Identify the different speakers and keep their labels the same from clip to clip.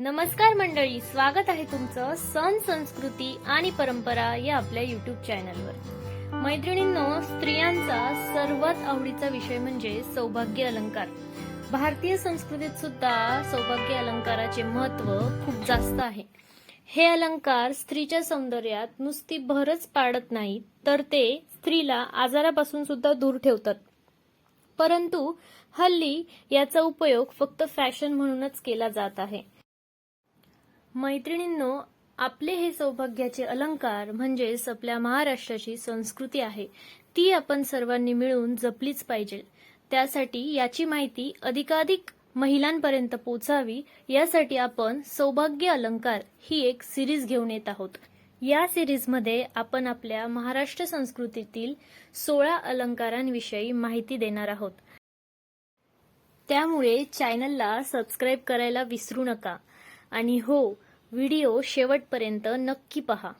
Speaker 1: नमस्कार मंडळी स्वागत आहे तुमचं सण संस्कृती आणि परंपरा या आपल्या युट्यूब चॅनलवर मैत्रिणींनो स्त्रियांचा सर्वात आवडीचा विषय म्हणजे सौभाग्य अलंकार. भारतीय संस्कृतीत सुद्धा सौभाग्य अलंकाराचे महत्त्व खूप जास्त आहे. हे अलंकार स्त्रीच्या सौंदर्यात नुसती भरच पाडत नाहीत तर ते स्त्रीला आजारापासून सुद्धा दूर ठेवतात. परंतु हल्ली याचा उपयोग फक्त फॅशन म्हणूनच केला जात आहे. मैत्रिणींनो आपले हे सौभाग्याचे अलंकार म्हणजेच आपल्या महाराष्ट्राची संस्कृती आहे. ती आपण सर्वांनी मिळून जपलीच पाहिजे. त्यासाठी याची माहिती अधिकाधिक महिलांपर्यंत पोचावी यासाठी आपण सौभाग्य अलंकार ही एक सिरीज घेऊन येत आहोत. या सिरीजमध्ये आपण आपल्या महाराष्ट्र संस्कृतीतील सोळा अलंकारांविषयी माहिती देणार आहोत. त्यामुळे चॅनलला सबस्क्राईब करायला विसरू नका. आणि हो व्हिडिओ शेवटपर्यंत नक्की पहा.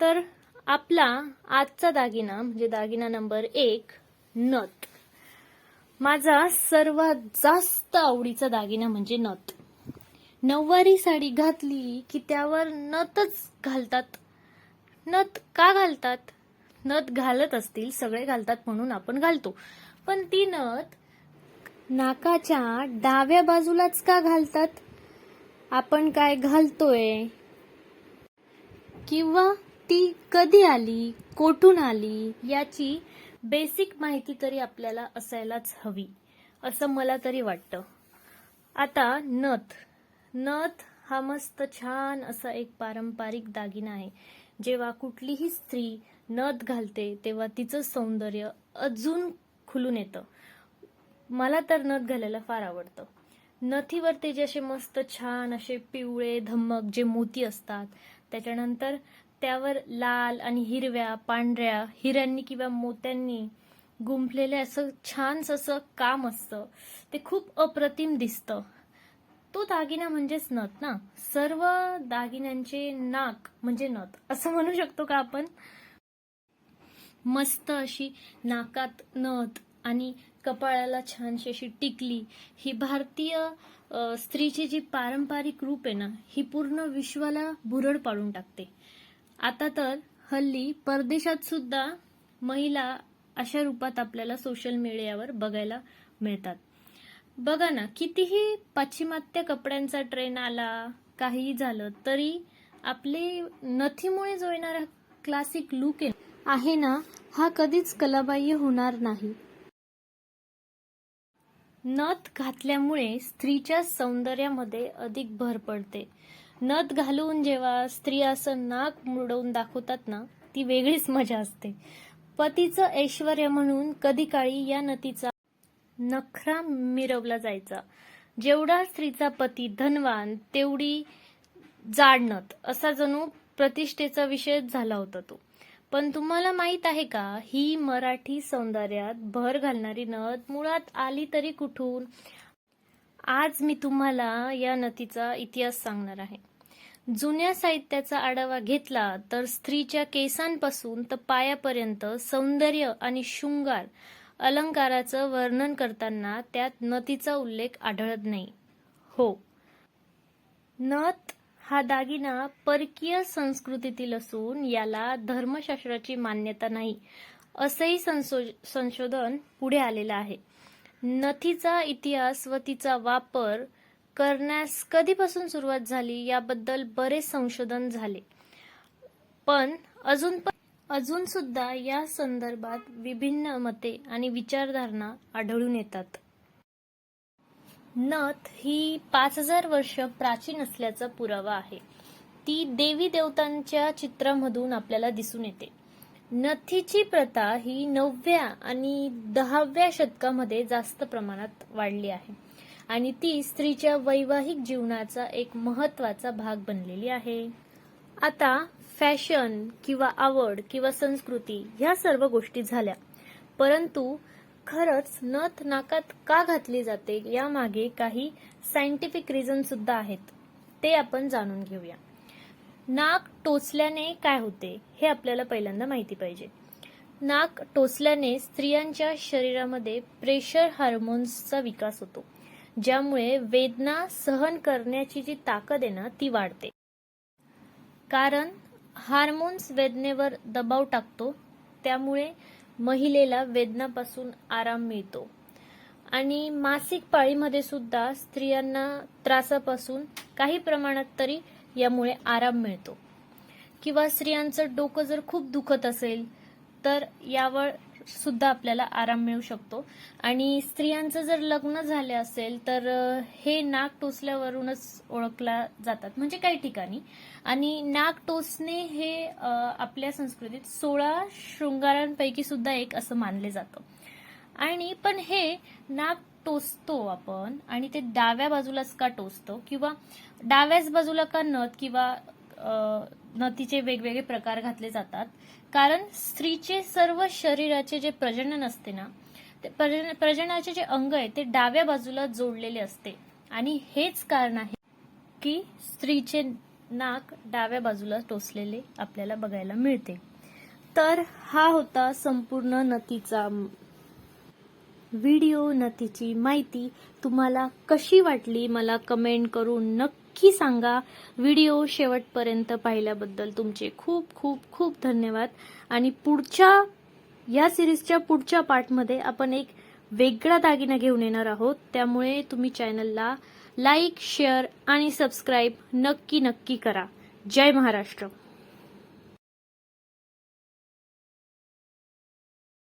Speaker 1: तर आपला आजचा दागिना म्हणजे दागिना नंबर एक नथ. माझा सर्वात जास्त आवडीचा दागिना म्हणजे नथ. नऊवारी साडी घातली की त्यावर नथच घालतात. नथ का घालतात? नथ घालत असतील सगळे घालतात म्हणून आपण घालतो. पण ती नथ नाकाच्या डाव्या बाजूलाच का घालतात? आपण काय घालतोय? किंवा ती कधी आली? कोठून आली? याची बेसिक माहिती तरी आपल्याला असायलाच हवी असं मला तरी वाटतं. आता नथ. नथ हा मस्त छान असा एक पारंपरिक दागिना आहे. जेव्हा कुठलीही स्त्री नथ घालते तेव्हा तिचं सौंदर्य अजून खुलून येतं. मला तर नथ घालायला फार आवडतं. नथीवरती जे असे मस्त छान असे पिवळे धम्मक जे मोती असतात त्याच्यानंतर त्यावर लाल आणि हिरव्या पांढऱ्या हिऱ्यांनी किंवा मोत्यांनी गुंफलेले असं छानस असं काम असतं. ते खूप अप्रतिम दिसतं. तो दागिना म्हणजेच नथ ना? सर्व दागिन्यांचे नाक म्हणजे नथ असं म्हणू शकतो का आपण? मस्त अशी नाकात नथ आणि कपाळाला छानशी अशी टिकली. ही भारतीय स्त्रीची जी पारंपरिक रूप आहे ना ही पूर्ण विश्वाला भुरळ पाडून टाकते. आता तर हल्ली परदेशात सुद्धा महिला अशा रूपात आपल्याला सोशल मीडियावर बघायला मिळतात. बघा ना कितीही पाश्चिमात्य कपड्यांचा ट्रेन आला काहीही झालं तरी आपले नथीमुळे जो येणारा क्लासिक लुक आहे ना हा कधीच कलाबाह्य होणार नाही. नथ घातल्यामुळे स्त्रीच्या सौंदर्यामध्ये अधिक भर पडते. नथ घालून जेव्हा स्त्री असं नाक मुडवून दाखवतात ना ती वेगळीच मजा असते. पतीचं ऐश्वर म्हणून कधी काळी या नतीचा नखरा मिरवला जायचा. जेवढा स्त्रीचा पती धनवान तेवढी जाड नथ असा जणू प्रतिष्ठेचा विषय झाला होता तो. पण तुम्हाला माहीत आहे का ही मराठी सौंदर्यात भर घालणारी नथ मुळात आली तरी कुठून? आज मी तुम्हाला या नदीचा इतिहास सांगणार आहे. जुन्या साहित्याचा आढावा घेतला तर स्त्रीच्या केसांपासून तर पायापर्यंत सौंदर्य आणि शृंगार अलंकाराचं वर्णन करताना त्यात नतीचा उल्लेख आढळत नाही. हो. नथ हा दागिना परकीय संस्कृतीतील असून याला धर्मशास्त्राची मान्यता नाही असंही संशोधन पुढे आलेलं आहे. नथीचा इतिहास व तिचा वापर करण्यास कधीपासून सुरुवात झाली याबद्दल बरेच संशोधन झाले. पण अजून पण अजून सुद्धा या संदर्भात विभिन्न मते आणि विचारधारणा आढळून येतात. नथ ही पाच हजार वर्ष प्राचीन असल्याचा पुरावा आहे. ती देवी देवतांच्या चित्रामधून आपल्याला दिसून येते. नथीची प्रथा ही नवव्या आणि दहाव्या शतकामध्ये जास्त प्रमाणात वाढली आहे. आणि ती स्त्रीच्या वैवाहिक जीवनाचा एक महत्त्वाचा भाग बनलेली आहे. आता फॅशन किंवा आवड किंवा संस्कृती ह्या सर्व गोष्टी झाल्या. परंतु खरंच नथ नाकात का घातली जाते यामागे काही सायंटिफिक रिझन सुद्धा आहेत. ते आपण जाणून घेऊया. नाक टोचल्याने काय होते हे आपल्याला पहिल्यांदा माहिती पाहिजे. नाक टोचल्याने स्त्रियांच्या शरीरामध्ये प्रेशर हार्मोन्सचा विकास होतो ज्यामुळे वेदना सहन करण्याची जी ताकद आहे ना ती वाढते. कारण हार्मोन्स वेदनेवर दबाव टाकतो त्यामुळे महिलेला वेदनापासून आराम मिळतो. आणि मासिक पाळीमध्ये सुद्धा स्त्रियांना त्रासापासून काही प्रमाणात तरी यामुळे आराम मिळतो. किंवा स्त्रियांचं डोकं जर खूप दुखत असेल तर यावर सुद्धा आपल्याला आराम मिळू शकतो. आणि स्त्रियांचं जर लग्न झाले असेल तर हे नाक टोचल्यावरूनच ओळखला जातात. म्हणजे काही ठिकाणी. आणि नाक टोचणे हे आपल्या संस्कृतीत सोळा शृंगारांपैकी सुद्धा एक असं मानले जातं. आणि पण हे नाक टोचतो आपण आणि ते डाव्या बाजूलाच का टोचतो? किंवा डाव्याच बाजूला का नथ किंवा नतीचे नथीचे वेगवेगळे प्रकार घातले जातात. कारण स्त्रीचे सर्व शरीराचे जे प्रजनन असते ना ते प्रजन- प्रजननाचे जे अंग आहे ते डाव्या बाजूला जोडलेले असते. आणि हेच कारण आहे की स्त्रीचे नाक डाव्या बाजूला टोचलेले आपल्याला बघायला मिळते. तर हा होता संपूर्ण नतीचा व्हिडिओ नथीची माहिती तुम्हाला कशी वाटली मला कमेंट करून नक्की सांगा. व्हिडिओ शेवटपर्यंत पाहिल्याबद्दल तुमचे खूप खूप खूप धन्यवाद. आणि पुढच्या या सिरीजच्या पुढच्या पार्टमध्ये आपण एक वेगळा दागिना घेऊन येणार आहोत. त्यामुळे तुम्ही चॅनलला लाईक शेअर आणि सबस्क्राईब नक्की नक्की करा. जय महाराष्ट्र.